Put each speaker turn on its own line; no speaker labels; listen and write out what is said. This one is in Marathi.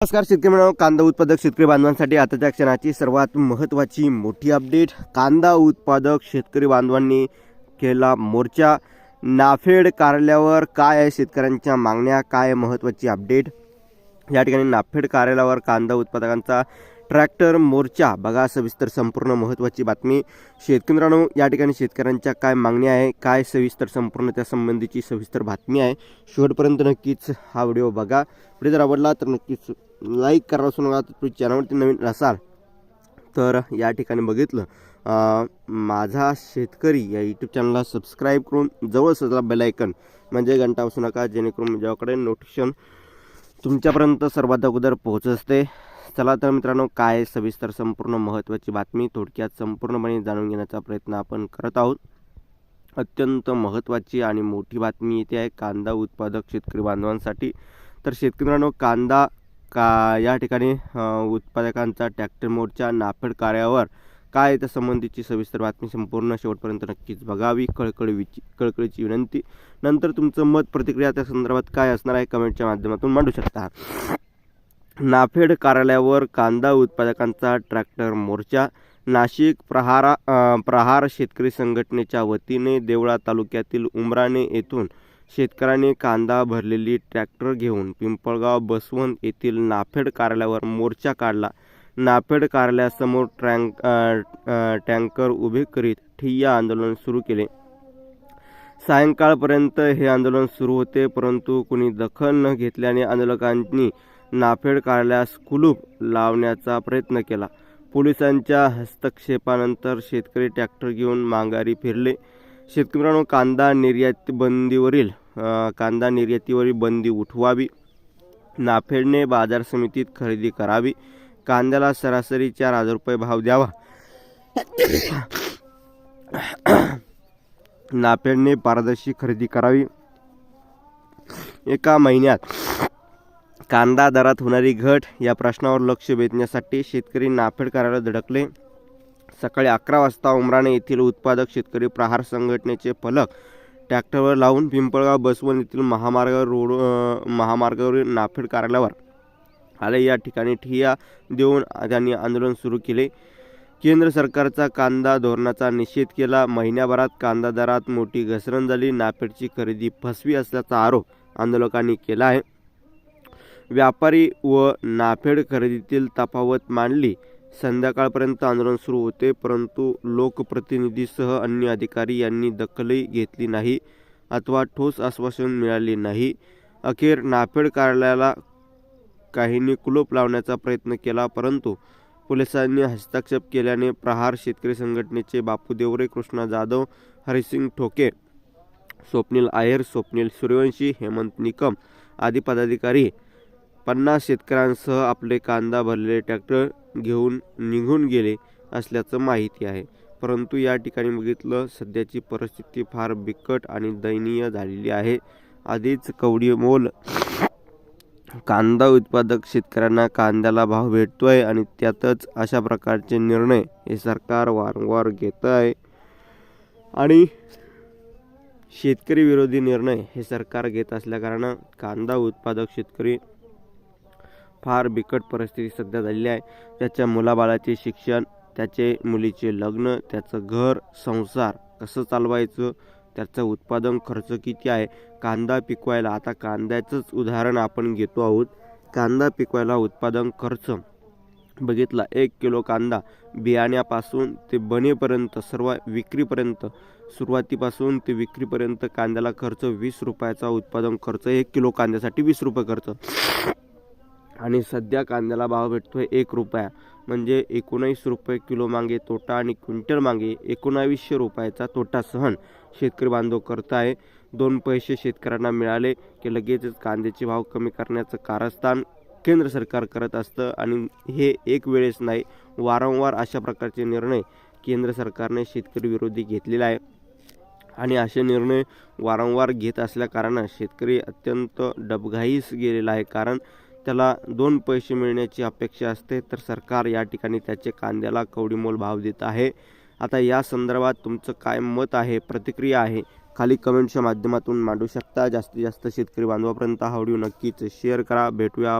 नमस्कार शेतकरी मित्रांनो. कांदा उत्पादक शेतकरी बांधवांसाठी आताच्या क्षणाची सर्वात महत्त्वाची मोठी अपडेट कांदा उत्पादक शेतकरी बांधवांनी केला मोर्चा. नाफेड कार्यालयावर काय आहे शेतकऱ्यांच्या मागण्या? काय आहे महत्त्वाची अपडेट या ठिकाणी नाफेड कार्यालयावर कांदा उत्पादकांचा ट्रॅक्टर मोर्चा. बघा सविस्तर संपूर्ण महत्त्वाची बातमी. शेतकरी मित्रांनो या ठिकाणी शेतकऱ्यांच्या काय मागण्या आहे? काय सविस्तर संपूर्ण त्या संबंधीची सविस्तर बातमी आहे. शेवटपर्यंत नक्कीच हा व्हिडिओ बघा. पुढे जर आवडला तर नक्कीच लाईक करा असू नका तर तुम्ही चॅनलवरती नवीन असाल तर या ठिकाणी बघितलं. माझा शेतकरी या यूट्यूब चॅनलला सबस्क्राईब करून जवळ सजला बेलायकन म्हणजे घंटा असू नका जेणेकरून माझ्याकडे नोटिफिकेशन तुमच्यापर्यंत सर्वात अगोदर पोहोचत असते. चला तर मित्रांनो काय सविस्तर संपूर्ण महत्त्वाची बातमी थोडक्यात संपूर्णपणे जाणून घेण्याचा प्रयत्न आपण करत आहोत. अत्यंत महत्त्वाची आणि मोठी बातमी येते आहे कांदा उत्पादक शेतकरी बांधवांसाठी. तर शेतकरी मित्रांनो कांदा का या ठिकाणी उत्पादकांचा ट्रॅक्टर मोर्चा नाफेड कार्यावर काय त्या संबंधीची सविस्तर बातमी संपूर्ण शेवटपर्यंत नक्कीच बघावी. कळकळीची कळकळीची विनंती. नंतर तुमचं मत प्रतिक्रिया त्या संदर्भात काय असणार आहे कमेंटच्या माध्यमातून मांडू शकता. नाफेड कार्यालयावर कांदा उत्पादकांचा ट्रॅक्टर मोर्चा. नाशिक प्रहारा प्रहार शेतकरी संघटनेच्या वतीने देवळा तालुक्यातील उमराणे येथून शेतकऱ्यांनी कांदा भरलेली ट्रॅक्टर घेऊन पिंपळगाव बसवंत येथील नाफेड कार्यालयावर मोर्चा काढला. नाफेड कार्यालयासमोर ट्रँक टँकर उभे करीत ठिय्या आंदोलन सुरू केले. सायंकाळपर्यंत हे आंदोलन सुरू होते परंतु कुणी दखल न घेतल्याने आंदोलकांनी नाफेड कार्यालयास कुलूप लावण्याचा प्रयत्न केला. पोलिसांच्या हस्तक्षेपानंतर शेतकरी ट्रॅक्टर घेऊन माघारी फिरले. शेतकऱ्यांनो कांदा निर्यात बंदीवरील कांदा निर्यातीवरील बंदी उठवावी. नाफेडने बाजार समितीत खरेदी करावी. कांद्याला सरासरी चार हजार रुपये भाव द्यावा. नाफेडने पारदर्शी खरेदी करावी. एका महिन्यात कांदा दरात होणारी घट या प्रश्नावर लक्ष वेधण्यासाठी शेतकरी नाफेड कार्यालयात धडकले. सकाळी अकरा वाजता उमराणे येथील उत्पादक शेतकरी प्रहार संघटनेचे फलक ट्रॅक्टरवर लावून पिंपळगाव बसवंत येथील महामार्गावर रोड महामार्गावरील नाफेड कार्यालयावर आले. या ठिकाणी ठिया देऊन त्यांनी आंदोलन सुरू केले. केंद्र सरकारचा कांदा धोरणाचा निषेध केला. महिन्याभरात कांदा दरात मोठी घसरण झाली. नाफेडची खरेदी फसवी असल्याचा आरोप आंदोलकांनी केला आहे. व्यापारी व नाफेड खरेदीतील तफावत मांडली. संध्याकाळपर्यंत आंदोलन सुरू होते परंतु लोकप्रतिनिधीसह अन्य अधिकारी यांनी दखलही घेतली नाही अथवा ठोस आश्वासन मिळाले नाही. अखेर नाफेड कार्यालयाला काहींनी कुलूप लावण्याचा प्रयत्न केला परंतु पोलिसांनी हस्तक्षेप केल्याने प्रहार शेतकरी संघटनेचे बापू देवरे कृष्णा जाधव हरिसिंग ठोके स्वप्नील आयर स्वप्नील सूर्यवंशी हेमंत निकम आदी पदाधिकारी पन्नास शेतकऱ्यांसह आपले कांदा भरलेले ट्रॅक्टर घेऊन निघून गेले असल्याचं माहिती आहे. परंतु या ठिकाणी बघितलं सध्याची परिस्थिती फार बिकट आणि दयनीय झालेली आहे. आधीच कवडी मोल कांदा उत्पादक शेतकऱ्यांना कांद्याला भाव भेटतोय आणि त्यातच अशा प्रकारचे निर्णय हे सरकार वारंवार घेत आहे आणि शेतकरी विरोधी निर्णय हे सरकार घेत असल्याकारणानं कांदा उत्पादक शेतकरी फार बिकट परिस्थिती सध्या झालेली आहे. त्याच्या मुलाबाळाचे शिक्षण त्याचे मुलीचे लग्न त्याचं घर संसार कसं चालवायचं त्याचं उत्पादन खर्च किती आहे कांदा पिकवायला आता कांद्याचंच उदाहरण आपण घेतो आहोत. कांदा पिकवायला उत्पादन खर्च. बघितला एक किलो कांदा बियाण्यापासून ते बनेपर्यंत सर्व विक्रीपर्यंत सुरुवातीपासून ते विक्रीपर्यंत कांद्याला खर्च वीस रुपयाचा उत्पादन खर्च एक किलो कांद्यासाठी वीस रुपये खर्च. आणि सध्या कांद्याला भाव भेटतोय एक रुपया. म्हणजे एकोणावीस रुपये किलो मागे तोटा आणि क्विंटल मागे एकोणावीसशे रुपयाचा तोटा सहन शेतकरी बांधव करत आहे दोन पैसे शेतकऱ्यांना मिळाले की लगेचच कांद्याचे भाव कमी करण्याचं कारस्थान केंद्र सरकार करत असतं आणि हे एक वेळेस नाही वारंवार अशा प्रकारचे निर्णय केंद्र सरकारने शेतकरी विरोधी घेतलेला आहे. आणि असे निर्णय वारंवार घेत असल्याकारणानं शेतकरी अत्यंत डबघाईस गेलेला आहे. कारण त्याला दोन पैसे मिळण्याची अपेक्षा असते तर सरकार या ठिकाणी त्याचे कांद्याला कवडीमोल भाव देत आहे. आता या संदर्भात तुमचं काय मत आहे प्रतिक्रिया आहे खाली कमेंटच्या माध्यमातून मांडू शकता. जास्तीत जास्त शेतकरी बांधवापर्यंत हा व्हिडिओ नक्कीच शेअर करा. भेटूया